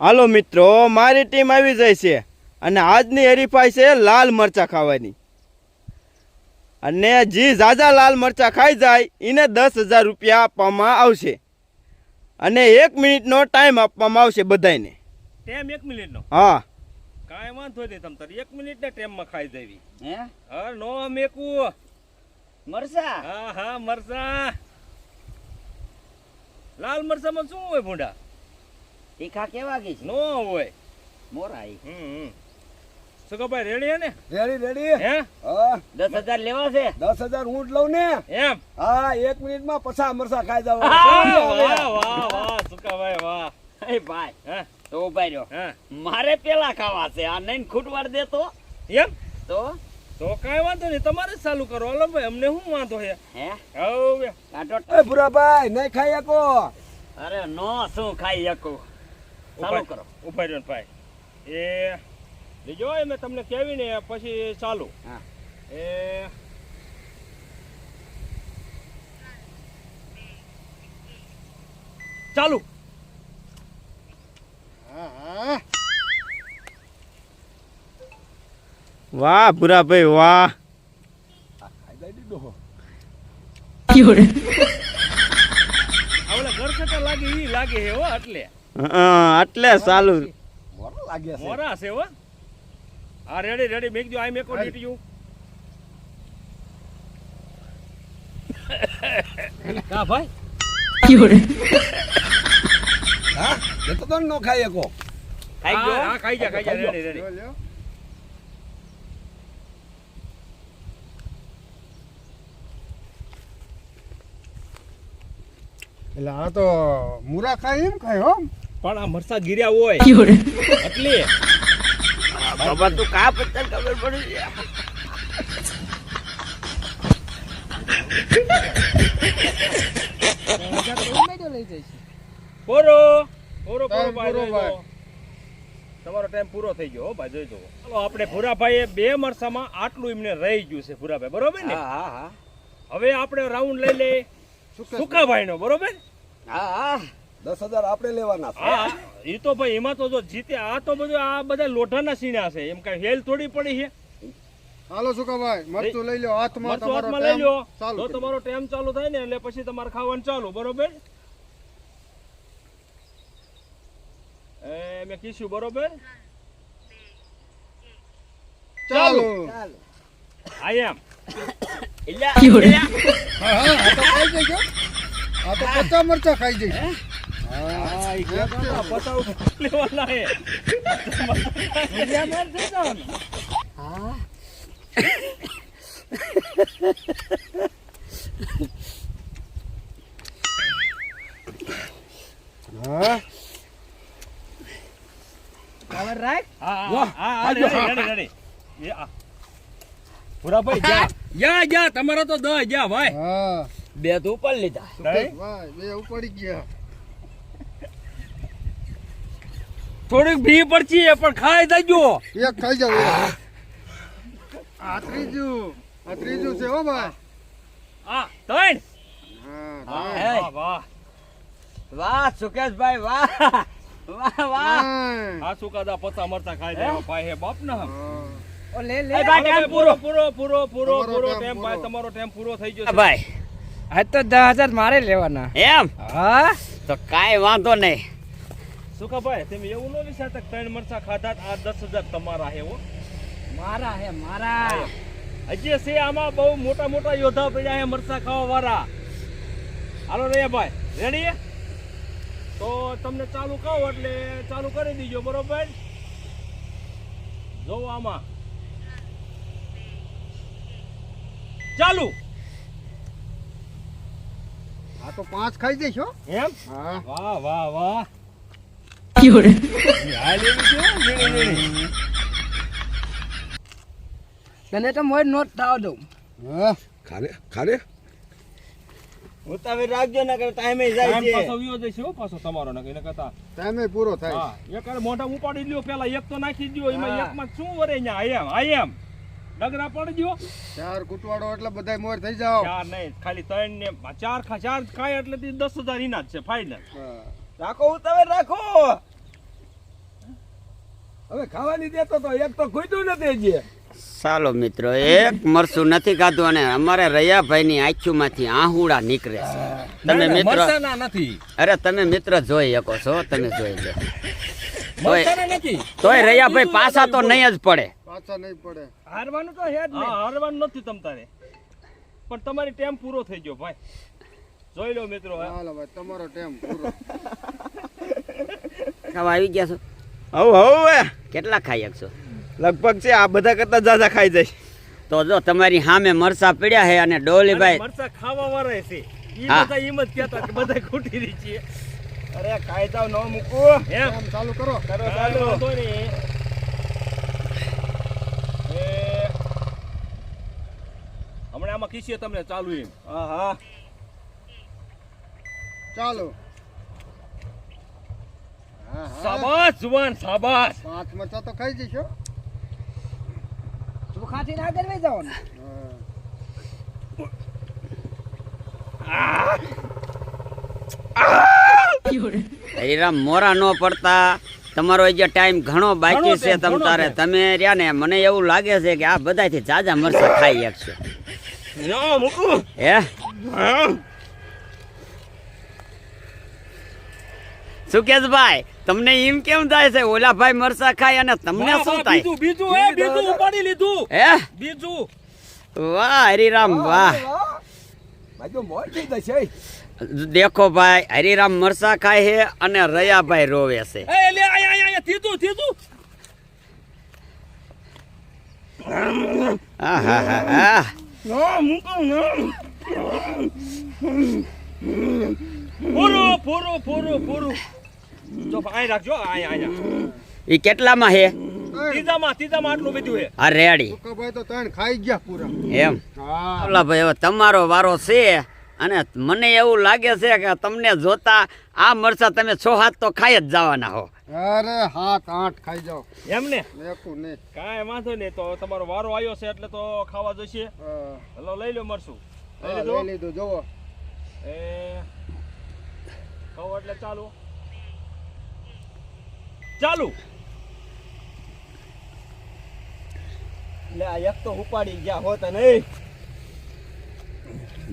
હાલો મિત્રો મારી ટીમ આવી જાય છે અને આજની હરીફાઈ છે લાલ મરચા ખાવાની. અને જે ઝાઝા લાલ મરચા ખાઈ જાય એને દસ હજાર રૂપિયા આપવામાં આવશે. અને એક મિનિટનો ટાઈમ આપવામાં આવશે બધાને ટેમ એક મિનિટનો? હા. કાંઈ વાંધો નહીં તમ તારે એક મિનિટના ટાઈમમાં ખાઈ દેવી હે? હા નો મેકુ. મરસા હા હા મરસા લાલ મરસામાં શું હોય ભૂંડા? તીખા કેવા ગઈ નો હોય. મોરાઈ. હમ સુકાભાઈ રેડી હે ને? Ready ready. હે? દસ હજાર લેવા છે? દસ હજાર ઊંટ લઉં ને. એમ? હા એક મિનિટમાં પછા મરસા ખાઈ જાવ વાહ વાહ વાહ સુકાભાઈ વાહ. એ ભાઈ હે? તો ઊભા રહ્યો. હે? મારે પેલા ખાવા છે આ નહીં ખૂટવાડ દેતો એમ? તો? તો કાઈ વાંધો નહીં તમારે જ ચાલુ કરો. હાલો ભાઈ અમને શું વાંધો છે? હે? હવે કાંટો એ ભુરાભાઈ નહીં ખાઈ શકો. અરે નો શું ખાઈ શકું? ચાલુ કરો. ભાઈ. એ લીજો એ મેં તમને કહેવી ને પછી ચાલુ. હા. એ ચાલુ. વાહ ભૂરાભાઈ વાહ. ખાઈ જાય ઘર લાગે ઈ લાગે હે હો એટલે. એટલે ચાલુ. મોરો લાગે છે મોરા છે હો હા રેડી રેડી મેક જો આઈ મેકો ડીટ યુ કા ભાઈ? હા એ તો તો નો ખાઈ શકો ખાઈ ગયો? હા ખાઈ જા ખાઈ જા રેડી રેડી એટલે આ તો મુરા ખાય એમ ખાય હો. પણ આ મરસા ગીર્યા હોય. એટલે. બાબા તું કા પત્તર ખબર પડી છે? પૂરો પૂરો પૂરો ભાઈ. તમારો ટાઈમ પૂરો થઈ ગયો ભાઈ જોઈ જુઓ. ચાલો આપણે ભૂરાભાઈએ બે મરસામાં આટલું એમને રહી ગયું છે ભૂરાભાઈ બરોબર ને? હા હા હા. હવે આપણે રાઉન્ડ લઈ લે સુકાભાઈ. નો બરોબર? હા હા. દસ હજાર આપણે લેવાના હા એ તો ભાઈ એમાં તો જો જીતે આ તો બધું આ બધા લોઢાના સીણા છે. એમ કઈ હેલ થોડી પડી છે? હાલો સુકાભાઈ મરચું લઈ લો હાથમાં તમારો લઈ લો ટાઈમ ચાલુ જો કરી તમારો ટાઈમ ચાલુ થાય ને એટલે પછી તમારે ખાવાનું ચાલુ બરોબર? એ મેં કીધું બરોબર? ચાલો. આઈ એમ. એટલે હા હા આ તો ખાઈ જઈશ. આ તો પચાસ મરચા ખાઈ જઈશ. તમારો તો દસ જા ભાઈ. હા. બે તો ઉપર લીધા. બે ઉપાડી ગયા. થોડીક ભી પડતી એ પણ ખાઈ દેજો એક ખાઈ જાવ આ ત્રીજું આ ત્રીજું છે હો ભાઈ. આ ત્રણ. હા હા. વાહ વાહ. વાહ સુકેશભાઈ વાહ. વાહ વાહ. આ સુકાદા પતા મરતા ખાઈ જાય ભાઈ હે બાપ ના ઓ લે લે. ભાઈ ટાઈમ પૂરો. પૂરો પૂરો પૂરો પૂરો ટાઈમ ભાઈ તમારો ટાઈમ પૂરો થઈ ગયો છે. ભાઈ હા તો દસ હજાર મારે લેવાના. એમ? હા? તો કાંઈ વાંધો નહીં. સુકાભાઈ તમે એવું ન વિચારતા ત્રણ મરચા ખાધા આ દસ હજાર તમારા હે મારા હે મારા. હજી છે આમાં બહુ મોટા મોટા યોદ્ધા પડ્યા હે મરચા ખાવા વાળા હાલો રે ભાઈ રેડી? તો તમને ચાલુ કહો એટલે ચાલુ કરી દીજો બરોબર? જોવો આમાં. ચાલુ. આ તો પાંચ ખાઈ જઈશ એમ? હા. વાહ વાહ વાહ હાલ એવી છે હો, ઝીણી ઝીણી. તને તો મોર નોટ થાવ દઉં હા. ખાને ખાને ઉતાવી રાખજો ને કે ટાઈમે જાય ટાઈમ છે. પાછો વિયો જશે હો પાછો તમારો ને એને કહેતા ટાઈમે પૂરો થાય. હા એક મોઢા ઉપાડી લ્યો પેલા એક તો નાખી દયો એમાં હા. એકમાં શું વરે ન્યા? આઈ એમ ડગરા પડી દ્યો. ચાર કુટવાડો એટલે બધાય મોર થઈ જાવ ચાર નહીં ખાલી ત્રણ ને ચાર ખા ચાર ખાય એટલે તી દસ હજાર ઇના જ છે ફાઇનલ રાખો ઉતાવે રાખો. હવે ખાવાની દેતો તો એક તો ખૂટ્યું નથી હજી. ચાલો મિત્રો એક મરસું નથી ખાધું અને અમારે રૈયાભાઈની આંખીમાંથી આહુડા નીકળે છે. તમે મિત્ર નથી. અરે તમે મિત્ર જોઈ શકો છો તમે જોઈ લો. તોય રૈયાભાઈ પાછા તો નહીં જ પડે. પાછા નહીં પડે. હારવાનું તો હે જ હારવાનું નથી તમ તારે. પણ તમારી ટાઈમ પૂરો થઈ ગયો ભાઈ. જોઈ લો મિત્રો હાલો ભાઈ તમારો ટાઈમ પૂરો. ખાવા આવી ગયા છો? હવ હવે કેટલા ખાઈ શકશો લગભગ છે આ બધા કરતા જાજા ખાઈ જાય. તો જો તમારી સામે મરસા પડ્યા છે અને ડોલીભાઈ મરસા મરચાં ખાવા વાળા છે. ઈ. બધા એમ જ કહેતા કે બધા ખૂટી રહી છે. અરે ખાઈ જાવ ન મૂકું. એમ. ચાલુ કરો. કરો ચાલુ. હમણાં આમાં કીસીએ તમને ચાલુ એમ. હા હા. ચાલો. સાબાસ જુવાન સાબાસ પાંચ મરચા તો ખાઈ જઈશો ચોખાથી ના કરવી જાવ ને હા. હરીરામ મોરા ન પડતા. તમારો જે ટાઈમ ઘણો બાકી છે તમ તારે. તમે રહ્યા ને મને એવું લાગે છે કે આ બધાથી જાજા મરસા ખાઈ શકશો ન હે? શું કે ભાઈ? તમને એમ કેમ થાય છે ઓલા ભાઈ મરસા ખાય અને તમને શું થાય? બીજું બીજું હે બીજું ઉપાડી લીધું. હે? બીજું. વાહ હરિરામ વાહ બાજુ મોજ થઈ જશે દેખો ભાઈ હરિરામ મરસા ખાય છે અને રયાભાઈ રોવે છે. એ લે હા હા તીધું તીધું પૂરું પૂરું પૂરું પૂરું જો આય રાખજો આયા આયા ઈ કેટલામાં હે? ત્રીજામાં ત્રીજામાં આટલું બધું હે. આ રેડી. સુકાભાઈ તો ત્રણ ખાઈ ગયા પૂરા. એમ. હા. ભાઈ હવે તમારો વારો છે અને મને એવું લાગે છે કે તમને જોતા આ મરચા તમે છ હાથ તો ખાઈ જ જવાના હો. અરે હાથ આઠ ખાઈ જાઓ. એમ ને? મેકું નહીં. કાંઈ વાંધો નહીં તો તમારો વારો આવ્યો છે એટલે તો ખાવા જશે. હલો લઈ લો મરશું લઈ લીધું? જોવો એ કહો એટલે ચાલુ. ચાલુ. એક તો ઉપાડી ગયા હોત નહીં.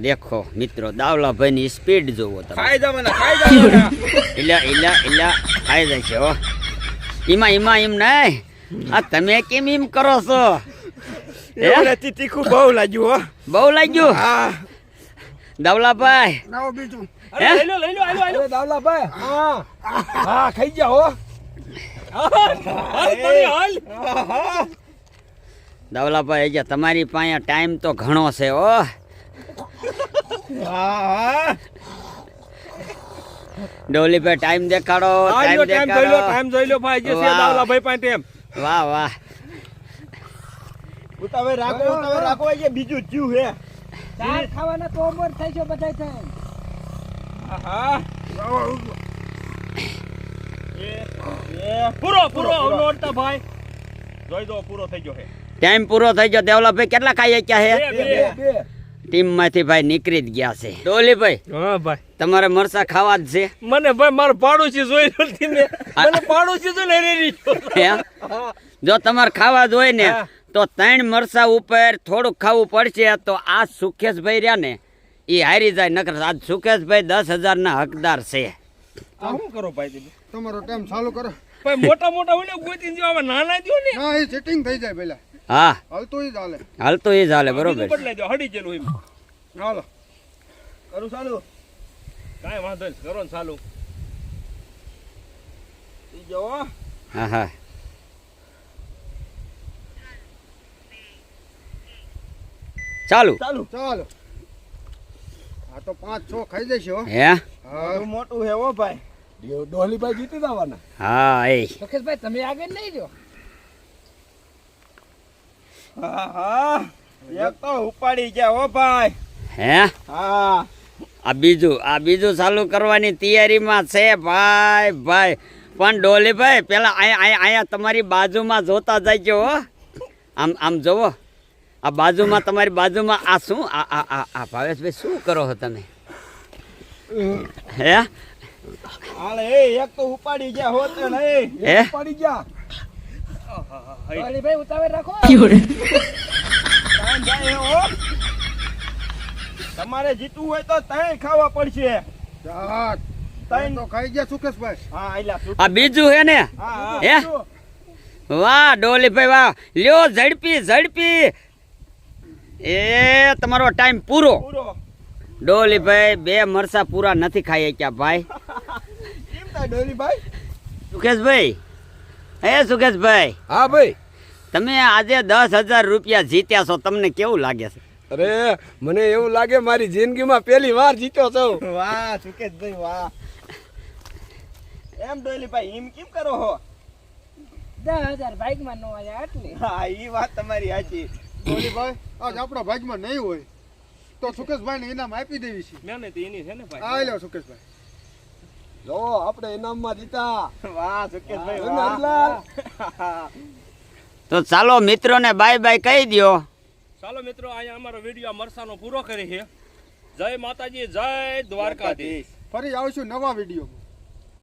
દેખો મિત્રો દાવલાભાઈ ની સ્પીડ જોવો તમે. ખાઈ જવાના ખાઈ જવાના ઇલા ઇલા ઇલા ખાઈ જાય છે હો. એમાં નહીં આ તમે કેમ એમ કરો છો? એવડેથી તીખું બહુ લાગ્યું હો. બહુ લાગ્યું? હા. દાવલાભાઈ? લાવો બીજું. લઈ લો લઈ લો લઈ લો અરે દાવલાભાઈ હા. હા ખાઈ ગયા હો. દાવલાભાઈ હજી તમારી પાસે ટાઈમ તો ઘણો છે ઓ ડોલી ભાઈ ટાઈમ દેખાડો ટાઈમ દેખાડો. ટાઈમ જોઈ લો ભાઈ જે છે દવલાભાઈ ભાઈ પાસે ટાઈમ વાહ વાહ. ઉતાવે રાખો ઉતાવે રાખો એ બીજું જીવ હે ચાર ખાવાના તો ઉંમર થઈ છે બધાય થાય આહા. પૂરો પૂરો અવનો ભાઈ. જોઈ દો પૂરો થઈ ગયો છે ટાઈમ પૂરો થઈ ગયો. દેવલાભાઈ કેટલા ખાઈ ગયા છે બે બે. બે બે. ટીમમાંથી ભાઈ નીકળી જ ગયા છે. ડોલીભાઈ હા ભાઈ. તમારે મરસા ખાવા જ છે? મને ભાઈ મારો પાડોશી જોઈ નથી ને મને પાડોશી જોઈને લઈ રહી જો તમારે ખાવા જ હોય ને તો ત્રણ મરસા ઉપર થોડુંક ખાવું પડશે. તો આ સુખેશભાઈ રહ્યા ને એ હારી જાય. નકર આજ સુખેશભાઈ દસ હજાર ના હકદાર છે. શું કરો ભાઈ તમારો ટાઈમ ચાલુ કરો. ભાઈ મોટા મોટા હોય ને ગોતી જો આમાં નાના જો ને. હા એ સેટિંગ થઈ જાય પેલા. હા. હાલતું એ ચાલે હાલ. તો એ ચાલે બરોબર. બદલાઈ દો હડી ગયેલું એમ. હાલો. કરું ચાલુ? કાંઈ વાંધો નહીં કરો ને ચાલુ. ઈ જો હો. હા હા. ચાલુ. ચાલુ. ચાલો. આ તો પાંચ છ ખાઈ જશે હો. મોટું મોટું હે હો ભાઈ. ડોલીભાઈ જીતી જવાના. હા એ. સુખેશભાઈ તમે આગળ નહીં જો હા હા. એક તો ઉપાડી ગયા હો ભાઈ. હે? હા. આ બીજું આ બીજું ચાલુ કરવાની તૈયારીમાં છે ભાઈ ભાઈ. પણ ડોલીભાઈ પેલા અહીંયા અહીંયા અહીંયા તમારી બાજુમાં જોતા જાય હો. આમ આમ જોવો. આ બાજુમાં તમારી બાજુમાં આ શું? આ આ ભાવેશભાઈ શું કરો છો તમે? હે? હાલે એક તો ઉપાડી ગયા હોત ને હે? પડી ગયા. આહાહા, હઈ. ઉતાવળ રાખો. જાય હો તમારે જીતવું હોય તો તઈ ખાવા પડશે. તઈ તો ખાઈ ગયા સુકેશભાઈ. હા આ બીજું હે ને? હા? વાહ ડોલીભાઈ વાહ. લ્યો ઝડપી ઝડપી. એ તમારો ટાઈમ પૂરો. પૂરો. ડોલીભાઈ બે મરસા પૂરા નથી ખાઈ ક્યાં ભાઈ. સુકેશભાઈ હે સુકેશભાઈ? હા ભાઈ. તમે આજે દસ હજાર રૂપિયા જીત્યા છો તમને કેવું લાગે છે? અરે મને એવું લાગે મારી જિંદગીમાં પહેલી વાર જીત્યો છો. વાહ સુકેશભાઈ વાહ. એમ ડોલીભાઈ એમ કેમ કરો હો? દસ હજાર બાઈકમાં નો આવ્યા આટલી. હા એ વાત તમારી સાચી. ડોલીભાઈ આજ આપણા ભાગમાં નહીં હોય. તો સુકેશભાઈને ઇનામ આપી દેવી છે. મહેનત એની છે ને ભાઈ. આ લ્યો સુકેશભાઈ. જો આપણે ઇનામમાં જીતા. વાહ સુકેશભાઈ વાહ. તો ચાલો મિત્રોને બાય બાય કહી દ્યો. ચાલો મિત્રો અહીંયા અમારો વીડિયો મરસાનો પૂરો કરી છે. જય માતાજી જય દ્વારકાધીશ. ફરી આવશું નવા વિડીયોમાં.